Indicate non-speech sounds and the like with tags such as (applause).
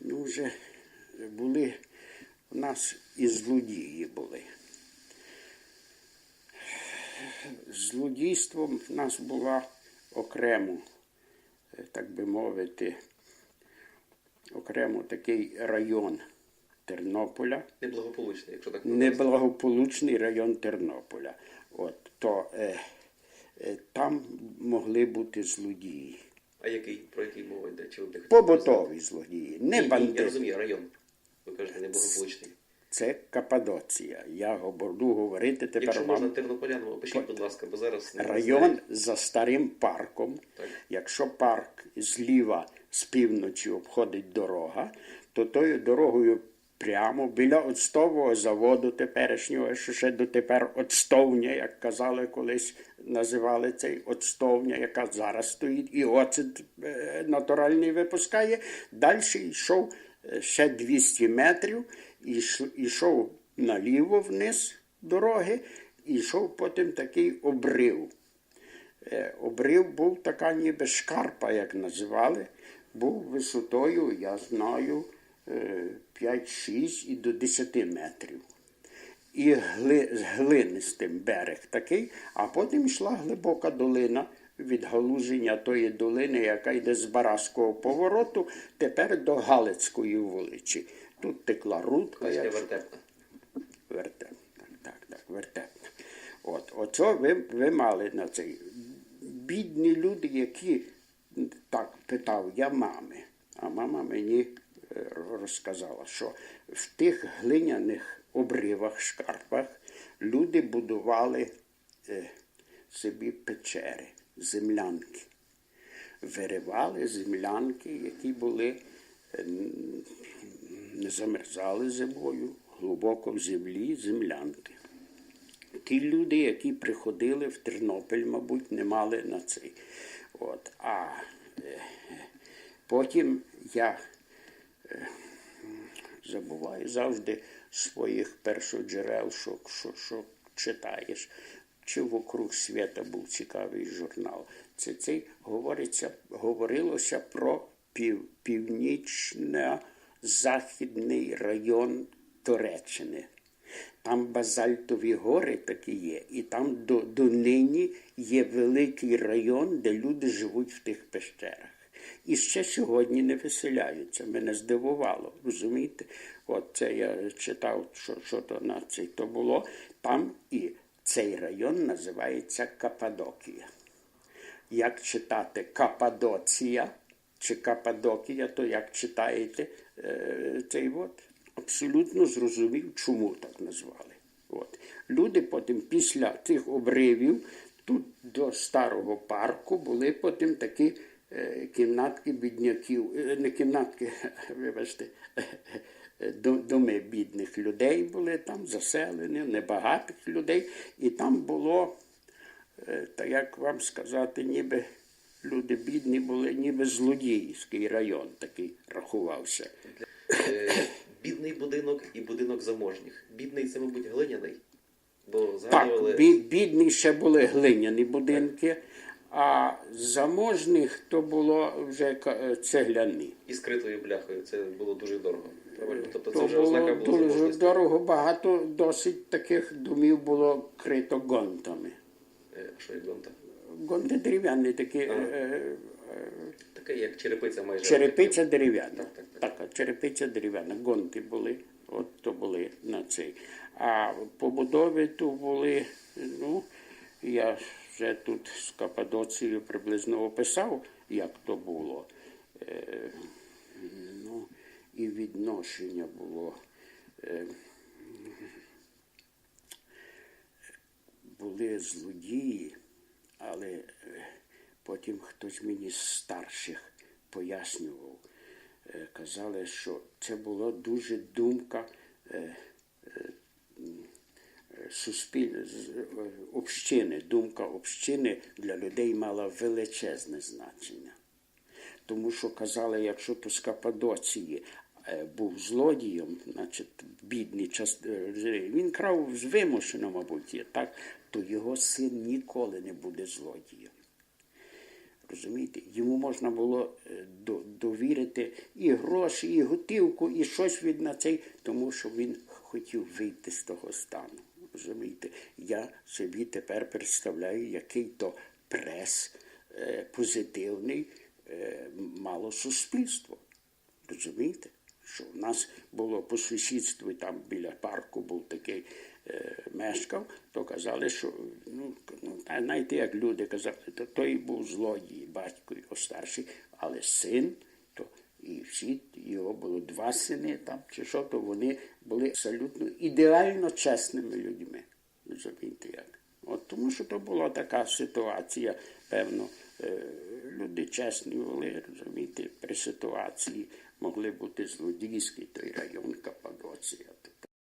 ну, вже були у нас і злодії були. Злодійством в нас була окремо, е, так би мовити, окремо такий район Тернополя, Неблагополучний, якщо так можна. неблагополучний район Тернополя. От, то е, е, там могли бути злодії. А який? Про який мова йде? Чи ви Побутові злодії, не бандити. Я розумію, район. Ви кажете, неблагополучний. Це Кападоція. Я буду говорити тепер Якщо вам. можна тернополянам, опишіть, будь ласка, бо зараз не Район знає. за старим парком. Так. Якщо парк зліва з півночі обходить дорога, то тою дорогою прямо біля оцтового заводу теперішнього, що ще дотепер оцтовня, як казали колись, називали цей оцтовня, яка зараз стоїть, і оцет е, натуральний випускає. Далі йшов е, ще 200 метрів, йшов наліво вниз дороги, і йшов потім такий обрив. Е, Обрив був така ніби шкарпа, як називали, був висотою, я знаю, 5-6 і до 10 метрів. І гли, глинистим берег такий, а потім йшла глибока долина від галуження тої долини, яка йде з Бараського повороту, тепер до Галицької вулиці. Тут текла рудка. Як- вертепна. Вертеп. Так, так, вертепна. От, оце ви, ви мали на цей. Бідні люди, які так питав я мами, а мама мені е, розказала, що в тих глиняних обривах, шкарпах люди будували е, собі печери, землянки. Виривали землянки, які були е, не замерзали зимою, глибоко в землі землянки. Ті люди, які приходили в Тернопіль, мабуть, не мали на цей. От. А е, потім я забуваю завжди своїх першоджерел, що, що, що читаєш. Чи вокруг свята був цікавий журнал. Це цей говориться, говорилося про пів, північно-західний район Туреччини. Там базальтові гори такі є, і там до, донині є великий район, де люди живуть в тих пещерах. І ще сьогодні не виселяються. Мене здивувало, розумієте? От це я читав, що, що то на цей то було. Там і цей район називається Кападокія. Як читати Кападоція чи Кападокія, то як читаєте е, цей от, абсолютно зрозумів, чому так назвали. От. Люди потім після цих обривів тут до старого парку були потім такі кімнатки бідняків, е, не кімнатки, (laughs) вибачте, (laughs) е, доми бідних людей були там заселені, небагатих людей, і там було Е, та як вам сказати, ніби люди бідні були, ніби злодійський район такий рахувався. Е, Бідний будинок і будинок заможніх. Бідний це, мабуть, глиняний. Бо Так, згадували бі- бідні ще були глиняні будинки, а заможних то було вже е, цегляні. і скритою бляхою. Це було дуже дорого. Правильно? Тобто це вже ознака було дуже дорого, багато досить таких домів було крито гонтами. Е, Що як гонта? Гонти дерев'яні такі. е, Таке, як черепиця майже. Черепиця дерев'яна. Так, так, так. Так, черепиця дерев'яна. Гонти були, от то були на цей. А побудови то були, ну, я вже тут з Кападоцією приблизно описав, як то було. Е, ну, і відношення було. Е, були злодії, але е, потім хтось мені з старших пояснював, е, казали, що це була дуже думка е, суспіль... е, общини. Думка общини для людей мала величезне значення. Тому що казали, якщо то з е, був злодієм, значить бідний час, е, він крав вимушено, мабуть, так, то його син ніколи не буде злодієм. Розумієте, йому можна було до- довірити і гроші, і готівку, і щось від на цей, тому що він хотів вийти з того стану. Розумієте, я собі тепер представляю, який то прес е, позитивний е, мало суспільство. Розумієте? Що в нас було по сусідству, там біля парку був такий е, мешкав, то казали, що ну, ну знаєте, як люди казали, то той був злодій, батько його старший, але син, то і всі його було два сини там, чи що, то вони були абсолютно ідеально чесними людьми. Розумієте як? От тому що то була така ситуація, певно, е, люди чесні були, розумієте, при ситуації могли бути злодійський той район Каппадоція.